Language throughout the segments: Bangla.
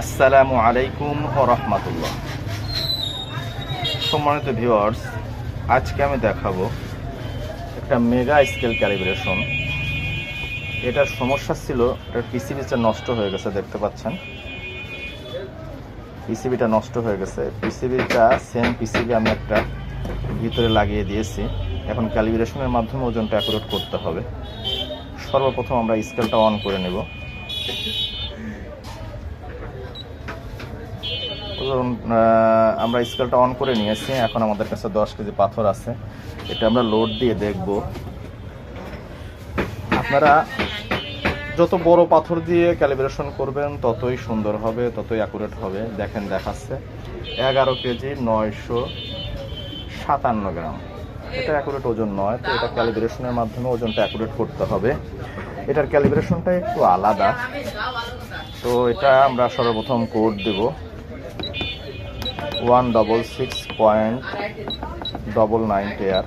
আসসালামু আলাইকুম ও রহমতুল্লাহ। সম্মানিত ভিউয়ার্স, আজকে আমি দেখাবো একটা মেগা স্কেল ক্যালিব্রেশন। এটার সমস্যা ছিল এটার পিসিবিটা নষ্ট হয়ে গেছে, দেখতে পাচ্ছেন। পিসিবিটা নষ্ট হয়ে গেছে। পিসিবিটা সেম পিসিবি আমি একটা ভিতরে লাগিয়ে দিয়েছি। এখন ক্যালিব্রেশনের মাধ্যমে ওজনটা অ্যাকুরেট করতে হবে। সর্বপ্রথম আমরা স্কেলটা অন করে নেব। ধরুন, আমরা স্কেলটা অন করে নিয়েছি এখন আমাদের কাছে দশ কেজি পাথর আছে। এটা আমরা লোড দিয়ে দেখব। আপনারা যত বড় পাথর দিয়ে ক্যালিব্রেশন করবেন ততই সুন্দর হবে ততই অ্যাকুরেট হবে। দেখেন দেখাচ্ছে। এগারো কেজি নয়শো সাতান্ন গ্রাম। এটা অ্যাকুরেট ওজন নয় তো এটা ক্যালিব্রেশনের মাধ্যমে ওজনটা অ্যাকুরেট করতে হবে। এটার ক্যালিব্রেশনটা একটু আলাদা। তো এটা আমরা সর্বপ্রথম কোড দেব। One double six point double nine টেয়ার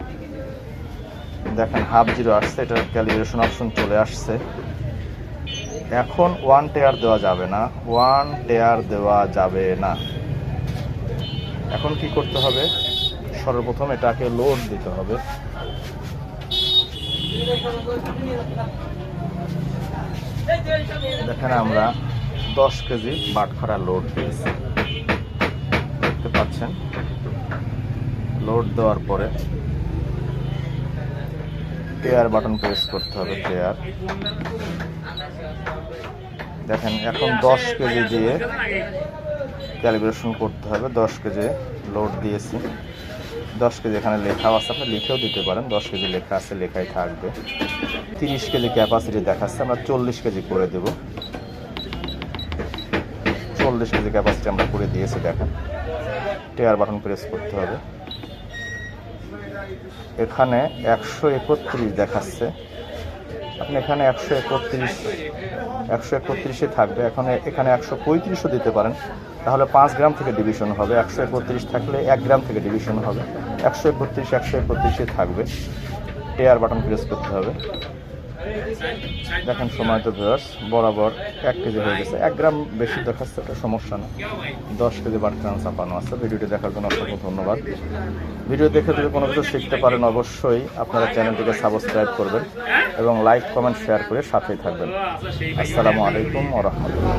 দেখেন হাফ জিরো আসছে, এটার ক্যালিব্রেশন অপশন চলে আসছে। এখন ওয়ান টেয়ার দেওয়া যাবে না ওয়ান টেয়ার দেওয়া যাবে না। এখন কি করতে হবে? সর্বপ্রথম এটাকে লোড দিতে হবে। দেখেন আমরা দশ কেজি বাটখারা লোড দিয়েছি। পাচ্ছেন লোড দেওয়ার পরে টেয়ার বাটন প্রেস করতে হবে টেয়ার দেখেন, এখন দশ কেজি দিয়ে ক্যালিব্রেশন করতে হবে, দশ কেজি লোড দিয়েছি। দশ কেজি এখানে লেখাও আছে, আপনি লিখেও দিতে পারেন, দশ কেজি লেখা আছে, লেখাই থাকবে। তিরিশ কেজি ক্যাপাসিটি দেখাচ্ছে, আমরা চল্লিশ কেজি করে দেব। চল্লিশ কেজি ক্যাপাসিটি আমরা করে দিয়েছি, দেখেন। টেয়ার বাটন প্রেস করতে হবে। এখানে একশো একত্রিশ দেখাচ্ছে। আপনি এখানে একশো একত্রিশ, একশো একত্রিশে থাকবে। এখন, এখানে একশো পঁয়ত্রিশও দিতে পারেন। তাহলে পাঁচ গ্রাম থেকে ডিভিশন হবে। একশো একত্রিশ থাকলে এক গ্রাম থেকে ডিভিশন হবে। একশো একত্রিশ, একশো একত্রিশে থাকবে। টেয়ার বাটন প্রেস করতে হবে। দেখেন সময় তো ভিউয়ার্স, বরাবর এক কেজি হয়ে গেছে। এক গ্রাম বেশি দেখাচ্ছে একটা সমস্যা না। দশ কেজি বাটখান চাপানো আছে। ভিডিওটি দেখার জন্য অসংখ্য ধন্যবাদ। ভিডিও দেখে যদি কোনো কিছু শিখতে পারেন, অবশ্যই আপনারা চ্যানেলটিকে সাবস্ক্রাইব করবেন এবং লাইক, কমেন্ট, শেয়ার করে সাথেই থাকবেন। আসসালামু আলাইকুম ওরহমতুল্লাহ